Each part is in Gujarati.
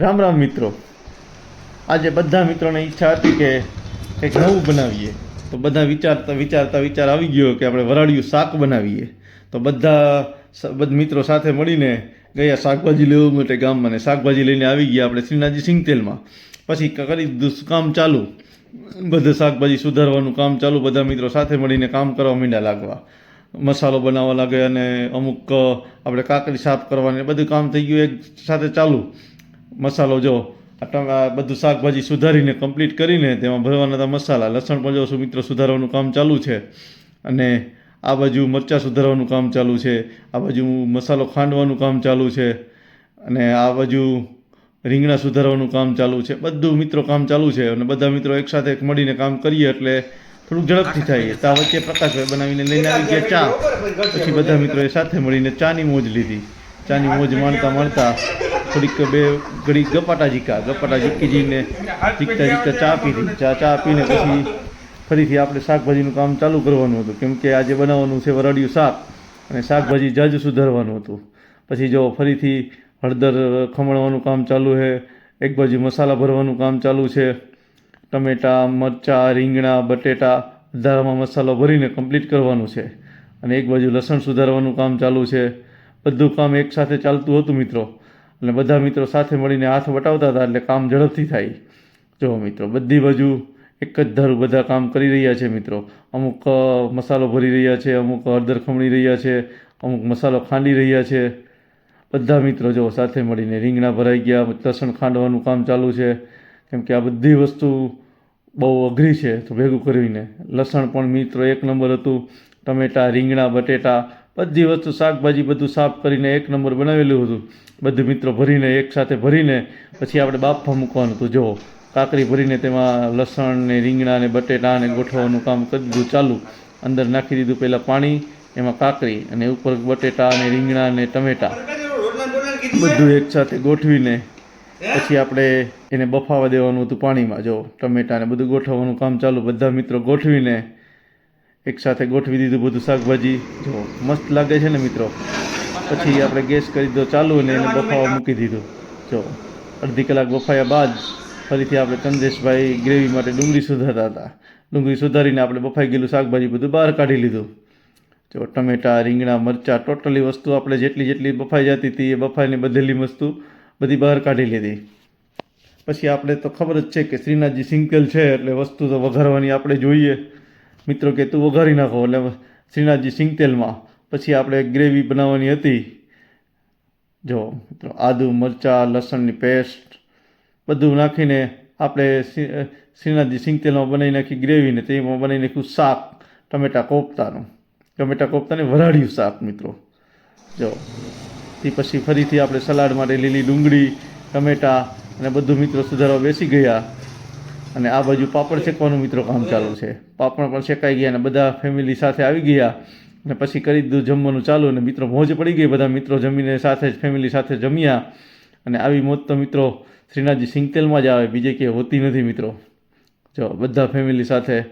રામ રામ મિત્રો. આજે બધા મિત્રોને ઈચ્છા હતી કે કંઈક નવું બનાવીએ. તો બધા વિચારતા વિચારતા વિચાર આવી ગયો કે આપણે વરાળિયું શાક બનાવીએ. તો બધા બધા મિત્રો સાથે મળીને ગયા શાકભાજી લેવા માટે ગામમાં ને શાકભાજી લઈને આવી ગયા આપણે શ્રીનાથજી સિંગતેલમાં પછી કરી કામ ચાલુ. બધું શાકભાજી સુધારવાનું કામ ચાલુ, બધા મિત્રો સાથે મળીને કામ કરવા માંડ્યા લાગવા. મસાલો બનાવવા લાગે અને અમુક આપણે કાકડી સાફ કરવાની, બધું કામ થઈ ગયું એક સાથે ચાલુ. મસાલો જો બધું શાકભાજી સુધારીને કમ્પ્લીટ કરીને તેમાં ભરવાના હતા મસાલા. લસણ પણ જો મિત્રો સુધારવાનું કામ ચાલુ છે અને આ બાજુ મરચાં સુધારવાનું કામ ચાલુ છે, આ બાજુ મસાલો ખાંડવાનું કામ ચાલુ છે અને આ બાજુ રીંગણા સુધારવાનું કામ ચાલુ છે. બધું મિત્રો કામ ચાલુ છે અને બધા મિત્રો એકસાથે એક મળીને કામ કરીએ એટલે થોડુંક ઝડપથી થાય. ત્યાં વચ્ચે પ્રકાશભાઈ બનાવીને લઈને આવી ગયા ચા. પછી બધા મિત્રોએ સાથે મળીને ચાની મોજ લીધી. ચાની મોજ માણતા માણતા થોડીક બે ઘડી ગપાટા જીકા ગપાટા જીકી જઈને જીકતા જીકતા ચા પીધી. ચા ચા પીને પછી ફરીથી આપણે શાકભાજીનું કામ ચાલુ કરવાનું હતું. કેમ કે આજે બનાવવાનું છે વરાળિયું શાક અને શાકભાજી જજ સુધારવાનું હતું. પછી જો ફરીથી હળદર ખમણવાનું કામ ચાલુ છે, એક બાજુ મસાલા ભરવાનું કામ ચાલુ છે, ટમેટાં, મરચાં, રીંગણા, બટેટા વધારામાં મસાલો ભરીને કમ્પ્લીટ કરવાનું છે. અને એક બાજુ લસણ સુધારવાનું કામ ચાલુ છે. બધું કામ એકસાથે ચાલતું હતું, મિત્રો. અને બધા મિત્રો સાથે મળીને હાથ વટાવતા હતા એટલે કામ ઝડપથી થાય. જો મિત્રો, બધી બાજુ એક જ ધારું બધા કામ કરી રહ્યા છે મિત્રો. અમુક મસાલો ભરી રહ્યા છે, અમુક હળદર ખમણી રહ્યા છે, અમુક મસાલો ખાંડી રહ્યા છે. બધા મિત્રો જો સાથે મળીને રીંગણા ભરાઈ ગયા, લસણ ખાંડવાનું કામ ચાલુ છે. કેમ કે આ બધી વસ્તુ બહુ અઘરી છે, તો ભેગું કરીને. લસણ પણ મિત્રો એક નંબર હતું. ટમેટાં, રીંગણા, બટેટા બધી વસ્તુ શાકભાજી બધું સાફ કરીને એક નંબર બનાવેલું હતું. બધું મિત્રો ભરીને એકસાથે ભરીને પછી આપણે બાફવા મૂકવાનું હતું. જો કાકરી ભરીને તેમાં લસણ ને રીંગણા ને બટેટા ને ગોઠવવાનું કામ કરી દીધું ચાલુ. અંદર નાખી દીધું પહેલાં પાણી, એમાં કાકરી અને ઉપર બટેટા ને રીંગણા ને ટમેટા. બધું એકસાથે ગોઠવીને પછી આપણે એને બફાવા દેવાનું હતું પાણીમાં. જો ટમેટા ને બધું ગોઠવવાનું કામ ચાલુ. બધા મિત્રો ગોઠવીને એકસાથે ગોઠવી દીધું બધું શાકભાજી. જો મસ્ત લાગે છે ને મિત્રો? પછી આપણે ગેસ કરી દીધો ચાલુ અને એને બફાવા મૂકી દીધું. જો અડધી કલાક બફાયા બાદ ફરીથી આપણે ચંદેશભાઈ ગ્રેવી માટે ડુંગળી સુધારતા હતા. ડુંગળી સુધારીને આપણે બફાઈ ગયેલું શાકભાજી બધું બહાર કાઢી લીધું. જો ટમેટાં, રીંગણા, મરચાં, ટોટલી વસ્તુ આપણે જેટલી જેટલી બફાઈ જતી હતી એ બફાઈને બધેલી વસ્તુ બધી બહાર કાઢી લીધી. પછી આપણે તો ખબર જ છે કે શ્રીનાથજી સિંગલ છે એટલે વસ્તુ તો વઘારવાની આપણે જોઈએ. મિત્રો કે તું વઘારી નાખો એટલે શ્રીનાથજી સિંગતેલમાં. પછી આપણે ગ્રેવી બનાવવાની હતી. જો મિત્રો, આદુ, મરચાં, લસણની પેસ્ટ બધું નાખીને આપણે શ્રી- શ્રીનાથજી સિંગતેલમાં બનાવી નાખી ગ્રેવીને. તેમાં બનાવી નાખ્યું શાક, ટમેટા કોફતાનું. ટમેટા કોફતાને વરાળ્યું શાક, મિત્રો. જો તે પછી ફરીથી આપણે સલાડ માટે લીલી ડુંગળી, ટમેટાં અને બધું મિત્રો સુધારવા બેસી ગયા. અને આ બાજુ પાપડ શેકવાનું મિત્રો કામ ચાલુ છે. પાપડ પણ શેકાઈ ગયા અને બધા ફેમિલી સાથે આવી ગયા અને પછી કરી દીધું જમવાનું ચાલુ અને મિત્રો મોજ પડી ગઈ. બધા મિત્રો જમીને સાથે જ ફેમિલી સાથે જમ્યા અને આવી મોજ તો મિત્રો શ્રીનાથજી સિંગતેલમાં જ આવે, બીજે ક્યાંય હોતી નથી મિત્રો. જો બધા ફેમિલી સાથે,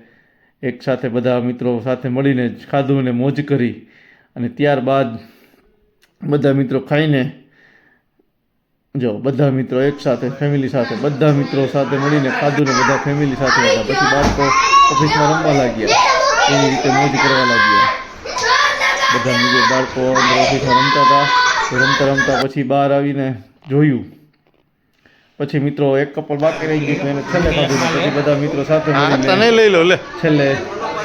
એક સાથે બધા મિત્રો સાથે મળીને જ ખાધું અને મોજ કરી અને ત્યારબાદ બધા મિત્રો ખાઈને જો બધા મિત્રો એક સાથે ફેમિલી સાથે બધા મિત્રો સાથે મળીને ખાધું ને બધા ફેમિલી સાથે હતા. પછી બાળકો ઓફિસમાં રમવા લાગ્યા. એવી રીતે મોજ કરવા લાગ્યા. બધા મિત્રો બાળકો અંદર ઓફિસમાં રમતા હતા. રમતા રમતા પછી બહાર આવીને જોયું. પછી મિત્રો એક કપલ બાકી રહી ગયું એને છેલ્લે ખાધું પછી બધા મિત્રો સાથે મળીને લઈ લો લે. છેલ્લે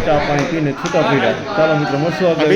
ચા પાણી પીને છૂટા પીડ્યા. ચાલો મિત્રો મળશું આગળ.